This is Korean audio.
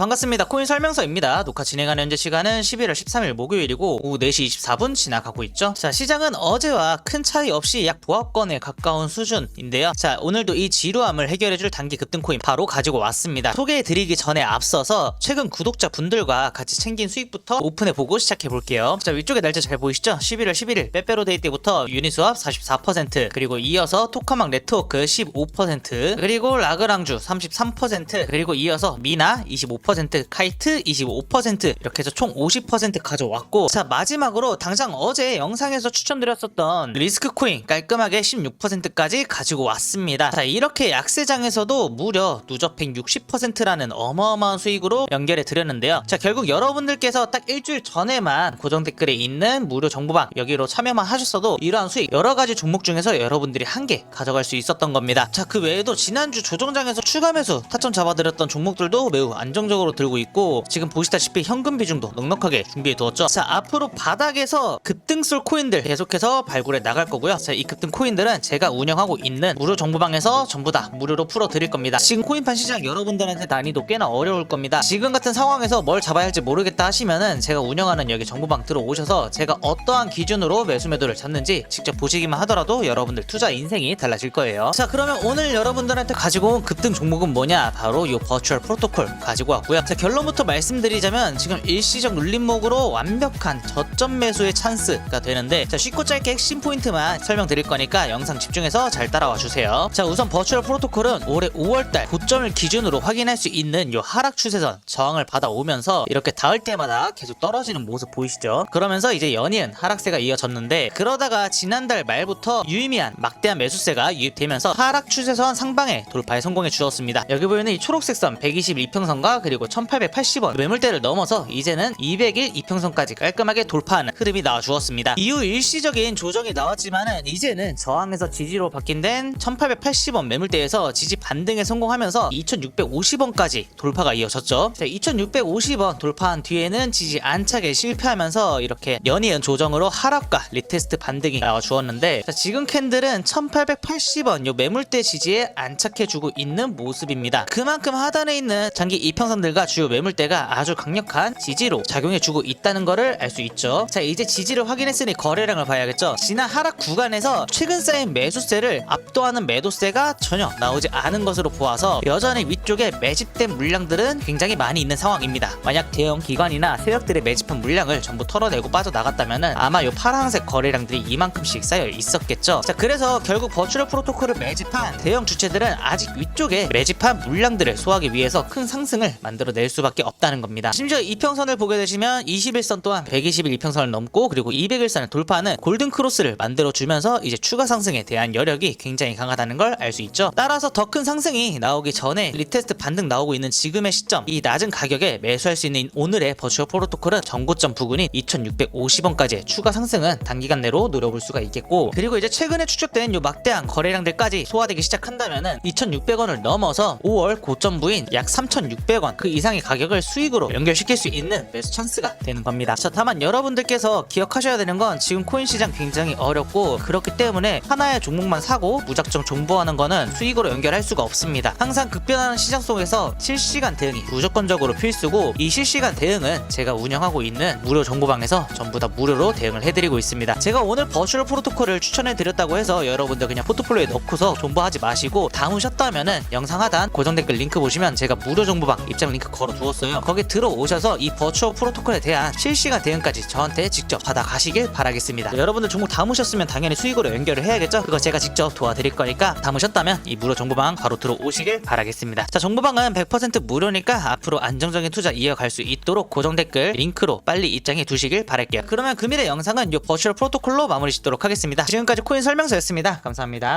반갑습니다. 코인 설명서입니다. 녹화 진행하는 현재 시간은 11월 13일 목요일이고 오후 4시 24분 지나가고 있죠. 자, 시장은 어제와 큰 차이 없이 약 보합권에 가까운 수준인데요. 자, 오늘도 이 지루함을 해결해줄 단기 급등 코인 바로 가지고 왔습니다. 소개해드리기 전에 앞서서 최근 구독자 분들과 같이 챙긴 수익부터 오픈해보고 시작해볼게요. 자, 위쪽에 날짜 잘 보이시죠? 11월 11일 빼빼로데이 때부터 유니스왑 44% 그리고 이어서 토카막 네트워크 15% 그리고 라그랑주 33% 그리고 이어서 미나 25% 카이트 25% 이렇게 해서 총 50% 가져왔고 자 마지막으로 당장 어제 영상에서 추천드렸었던 리스크 코인 깔끔하게 16%까지 가지고 왔습니다. 자 이렇게 약세장에서도 무려 누적 160%라는 어마어마한 수익으로 연결해 드렸는데요. 자 결국 여러분들께서 딱 일주일 전에만 고정 댓글에 있는 무료 정보방 여기로 참여만 하셨어도 이러한 수익 여러 가지 종목 중에서 여러분들이 한 개 가져갈 수 있었던 겁니다. 자 그 외에도 지난주 조정장에서 추가 매수 타점 잡아드렸던 종목들도 매우 안정적으로 들고 있고 지금 보시다시피 현금 비중도 넉넉하게 준비해 두었죠. 자 앞으로 바닥에서 급등쏠 코인들 계속해서 발굴해 나갈 거고요. 자 이 급등 코인들은 제가 운영하고 있는 무료 정보방에서 전부 다 무료로 풀어 드릴 겁니다. 지금 코인판 시장 여러분들한테 난이도 꽤나 어려울 겁니다. 지금 같은 상황에서 뭘 잡아야 할지 모르겠다 하시면은 제가 운영하는 여기 정보방 들어오셔서 제가 어떠한 기준으로 매수 매도를 잡는지 직접 보시기만 하더라도 여러분들 투자 인생이 달라질 거예요. 자 그러면 오늘 여러분들한테 가지고 온 급등 종목은 뭐냐? 바로 이 버추얼 프로토콜 가지고 왔고요. 자 결론부터 말씀드리자면 지금 일시적 눌림목으로 완벽한 저점 매수의 찬스가 되는데 자 쉽고 짧게 핵심 포인트만 설명드릴 거니까 영상 집중해서 잘 따라와 주세요. 자 우선 버추얼 프로토콜은 올해 5월달 고점을 기준으로 확인할 수 있는 이 하락 추세선 저항을 받아오면서 이렇게 닿을 때마다 계속 떨어지는 모습 보이시죠? 그러면서 이제 연이은 하락세가 이어졌는데 그러다가 지난달 말부터 유의미한 막대한 매수세가 유입되면서 하락 추세선 상방에 돌파에 성공해 주었습니다. 여기 보이는 이 초록색 선 121평선과 그리고 1880원 매물대를 넘어서 이제는 200일 이평선까지 깔끔하게 돌파하는 흐름이 나와 주었습니다. 이후 일시적인 조정이 나왔지만은 이제는 저항에서 지지로 바뀐 된 1880원 매물대에서 지지 반등에 성공하면서 2650원까지 돌파가 이어졌죠. 자, 2650원 돌파한 뒤에는 지지 안착에 실패하면서 이렇게 연이은 조정으로 하락과 리테스트 반등이 나와 주었는데 자, 지금 캔들은 1880원 요 매물대 지지에 안착해주고 있는 모습입니다. 그만큼 하단에 있는 장기 이평선 들과 주요 매물대가 아주 강력한 지지로 작용해주고 있다는 것을 알 수 있죠. 자 이제 지지를 확인했으니 거래량을 봐야겠죠. 지난 하락 구간에서 최근 쌓인 매수세를 압도하는 매도세가 전혀 나오지 않은 것으로 보아서 여전히 위쪽에 매집된 물량들은 굉장히 많이 있는 상황입니다. 만약 대형 기관이나 세력들의 매집한 물량을 전부 털어내고 빠져나갔다면 아마 요 파란색 거래량들이 이만큼씩 쌓여 있었겠죠. 자 그래서 결국 버추얼 프로토콜을 매집한 대형 주체들은 아직 위쪽에 매집한 물량들을 소화하기 위해서 큰 상승을 만 들어낼 수밖에 없다는 겁니다. 심지어 이평선을 보게 되시면 21선 또한 121 이평선을 넘고 그리고 201선을 돌파하는 골든 크로스를 만들어 주면서 이제 추가 상승에 대한 여력이 굉장히 강하다는 걸 알 수 있죠. 따라서 더 큰 상승이 나오기 전에 리테스트 반등 나오고 있는 지금의 시점 이 낮은 가격에 매수할 수 있는 오늘의 버추얼 프로토콜은 전고점 부근인 2650원까지의 추가 상승은 단기간 내로 노려볼 수가 있겠고 그리고 이제 최근에 추적된 요 막대한 거래량들까지 소화되기 시작한다면은 2600원을 넘어서 5월 고점 부인 약 3600원 그 이상의 가격을 수익으로 연결시킬 수 있는 매수 찬스가 되는 겁니다. 자, 다만 여러분들께서 기억하셔야 되는 건 지금 코인 시장 굉장히 어렵고 그렇기 때문에 하나의 종목만 사고 무작정 존버하는 거는 수익으로 연결할 수가 없습니다. 항상 급변하는 시장 속에서 실시간 대응이 무조건적으로 필수고 이 실시간 대응은 제가 운영하고 있는 무료 정보방에서 전부 다 무료로 대응을 해드리고 있습니다. 제가 오늘 버추얼 프로토콜을 추천해 드렸다고 해서 여러분들 그냥 포트폴리오에 넣고서 존버하지 마시고 담으셨다면은 영상 하단 고정 댓글 링크 보시면 제가 무료 정보방 입장 링크 걸어 두었어요. 거기 들어오셔서 이 버추얼 프로토콜에 대한 실시간 대응까지 저한테 직접 받아가시길 바라겠습니다. 여러분들 종목 담으셨으면 당연히 수익으로 연결을 해야겠죠? 그거 제가 직접 도와드릴 거니까 담으셨다면 이 무료 정보방 바로 들어오시길 바라겠습니다. 자 정보방은 100% 무료니까 앞으로 안정적인 투자 이어갈 수 있도록 고정 댓글 링크로 빨리 입장해 두시길 바랄게요. 그러면 금일의 영상은 이 버추얼 프로토콜로 마무리 짓도록 하겠습니다. 지금까지 코인 설명서였습니다. 감사합니다.